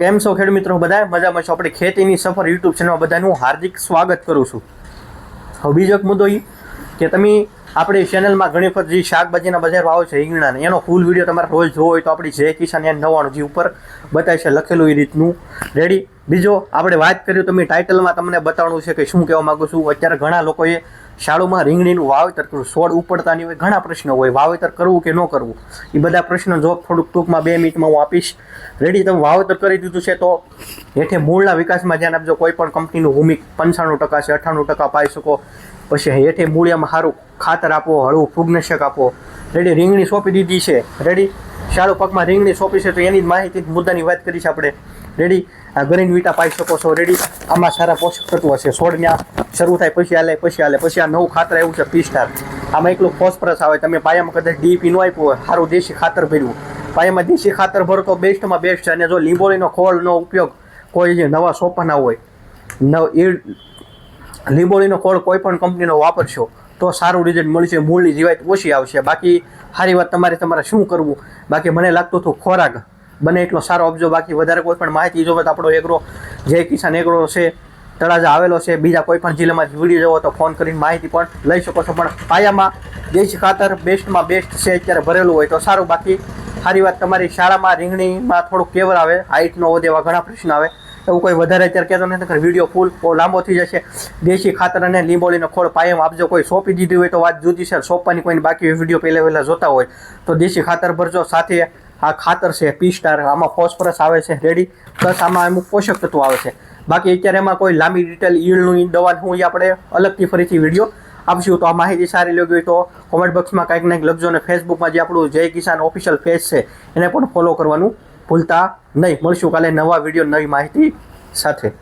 કેમ છો ખેડ મિત્રો? બધા મજામાં છો? આપણે ખેતીની સફર યુટ્યુબ ચેનલમાં બધાનું હાર્દિક સ્વાગત કરું છું. હવે બીજો એક મુદ્દો એ કે તમે આપણી ચેનલમાં ઘણી વખત જે શાકભાજીના બજાર ભાવ છે રીંગણાના એનો ફૂલ વીડિયો તમારે રોજ જોવો હોય તો આપણી જય કિસાન એન નવ્વાણું જે ઉપર બતાવે છે લખેલું એ રીતનું. રેડી બીજો, આપણે વાત કર્યું તમે ટાઇટલમાં તમને બતાવવાનું છે કે શું કહેવા માગું છું. અત્યારે ઘણા લોકોએ શાળામાં રીંગણીનું વાવેતર કરવું છોડ ઉપડતા નહીં હોય, ઘણા પ્રશ્નો હોય, વાવેતર કરવું કે ન કરવું? એ બધા પ્રશ્નો જો થોડુંક ટૂંકમાં બે મિનિટમાં હું આપીશ. રેડી તમે વાવેતર કરી દીધું છે તો હેઠે મૂળના વિકાસમાં ધ્યાન આપજો. કોઈ પણ કંપનીનું ભૂમિક પંચાણું ટકા છે, અઠ્ઠાણું ટકા પાઈ શકો. પછી હેઠે મૂળિયામાં સારું ખાતર આપો, હળવું ફૂગનાશક આપો. રેડી રીંગણી સોંપી દીધી છે. રેડી શાળો પાકમાં રીંગણી સોંપી છે તો એની જ માહિતી મુદ્દાની વાત કરી છે આપણે. રેડી આ ગ્રીન વિટા પાઈ શકો છો રેડી આમાં સારા પોષક તત્વો છે. છોડને શરૂ થાય, પછી હાલે પછી હાલે, પછી આ નવું ખાતર આવ્યું છે પી સ્ટાર આમાં એકલું ફોસ્ફરસ આવે, તમે પાયામાં કદાચ ડીપી નો આપ્યું હોય, સારું દેશી ખાતર ભર્યું. પાયામાં દેશી ખાતર ભરો તો બેસ્ટમાં બેસ્ટ છે. અને જો લીંબોળીનો ખોળનો ઉપયોગ કોઈ જે નવા સોપાના હોય નવ એ લીંબોળીનો ખોળ કોઈ પણ કંપનીનો વાપરશો, તો સારું રિઝલ્ટ મળશે, મૂળની જીવાત ઓછી આવશે. બાકી, સારી વાત તમારે તમારે શું કરવું? બાકી મને લાગતું હતું ખોરાક બને એટલો સારો આપજો બાકી વધારે કોઈ પણ માહિતી જોવે તો આપણો એગ્રો જય કિસાન એગ્રો છે, તળાજા આવેલો છે, બીજા કોઈ પણ જિલ્લામાં વીડિયો જોવો તો ફોન કરીને માહિતી પણ લઈ શકો છો. પણ પાયામાં દેશી ખાતર બેસ્ટમાં બેસ્ટ છે, અત્યારે ભરેલું હોય તો સારું. બાકી સારી વાત તમારી, શાળામાં, રીંગણીમાં થોડુંક કેવર આવે હાઇટનો વધે એવા ઘણા પ્રશ્ન આવે. એવું કોઈ વધારે અત્યારે કહેતો નથી વીડિયો ફૂલ બહુ લાંબો થઈ જશે. દેશી ખાતર અને લીંબોળીનો ખોળ પાયામાં આપજો, કોઈ સોંપી દીધી હોય તો વાત જુદી છે, સોંપવાની કોઈને બાકી વીડિયો પહેલાં વહેલા જોતા હોય. તો દેશી ખાતર ભરજો, સાથે આ ખાતર છે, પી સ્ટાર આમાં ફોસ્ફરસ આવે છે રેડી પ્લસ આમાં અમુક પોષક તત્વો આવે છે. બાકી અત્યારે એમાં કોઈ લાંબી ડિટેલ ઈળની દવા હું આપણે અલગથી ફરીથી વીડિયો આપશું. તો આ માહિતી સારી લાગી હોય તો કોમેન્ટ બોક્સમાં કંઈક કંઈક લખજો અને ફેસબુકમાં જે આપણું જય કિસાન ઓફિશિયલ પેજ છે, એને પણ ફોલો કરવાનું ભૂલતા નહીં. મળશું કાલે નવા વીડિયો નવી માહિતી સાથે.